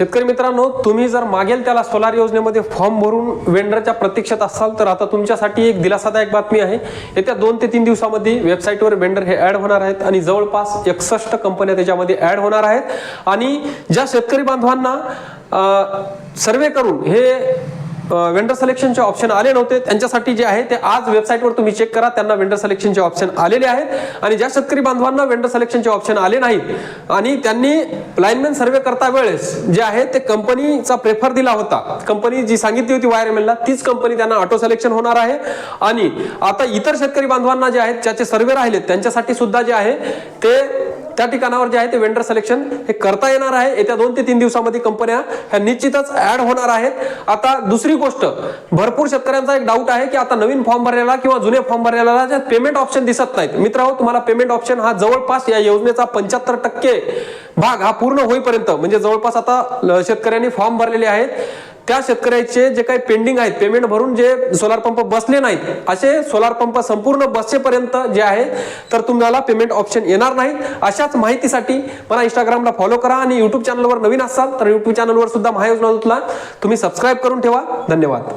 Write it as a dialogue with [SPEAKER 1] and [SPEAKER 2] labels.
[SPEAKER 1] शेतकरी मित्रांनो तुम्ही जर मागेल त्याला सोलार योजनेमध्ये फॉर्म भरून वेंडरच्या प्रतीक्षेत असाल तर आता तुमच्यासाठी एक दिलासादायक बातमी आहे. येत्या दोन ते तीन दिवसामध्ये वेबसाईटवर वेंडर हे ॲड होणार आहेत आणि जवळपास एकसष्ट कंपन्या त्याच्यामध्ये ॲड होणार आहेत. आणि ज्या शेतकरी बांधवांना सर्वे करून हे वेंडर सिलेक्शनचे ऑप्शन आले नव्हते. त्यांच्यासाठी जे आहे ते आज वेबसाईटवर तुम्ही चेक करा. त्यांना वेंडर सिलेक्शनचे ऑप्शन आलेले आहेत. आणि ज्या शेतकरी बांधवांना वेंडर सिलेक्शनचे ऑप्शन आले नाहीत आणि त्यांनी लाईनमॅन सर्वे करता वेळेस जे आहे ते कंपनीचा प्रेफर दिला होता. कंपनी जी सांगितली होती वायरमॅनला तीच कंपनी त्यांना ऑटो सिलेक्शन होणार आहे. आणि आता इतर शेतकरी बांधवांना जे आहेत ज्याचे सर्वे राहिलेत त्यांच्यासाठी सुद्धा जे आहे ते त्या ठिकाणावर जे आहे ते वेंडर सिलेक्शन हे करता येणार आहे. येत्या दोन ते तीन दिवसामध्ये कंपन्या ह्या निश्चितच ऍड होणार आहेत. आता दुसरी गोष्ट भरपूर शेतकऱ्यांचा एक डाऊट आहे की आता नवीन फॉर्म भरलेला किंवा जुने फॉर्म भरलेला पेमेंट ऑप्शन दिसत नाहीत. मित्रांनो तुम्हाला पेमेंट ऑप्शन हा जवळपास या योजनेचा पंच्याहत्तर टक्के भाग हा पूर्ण होईपर्यंत म्हणजे जवळपास आता शेतकऱ्यांनी फॉर्म भरलेले आहेत. त्या शेतकऱ्याचे जे काही पेंडिंग आहेत पेमेंट भरून जे सोलार पंप बसले नाहीत असे सोलार पंप संपूर्ण बसेपर्यंत जे आहे तर तुम्हाला पेमेंट ऑप्शन येणार नाही अशाच माहितीसाठी मला इंस्टाग्रामला फॉलो करा आणि युट्यूब चॅनलवर नवीन असाल तर युट्यूब चॅनलवर सुद्धा महायोजना तुम्ही सबस्क्राईब करून ठेवा. धन्यवाद.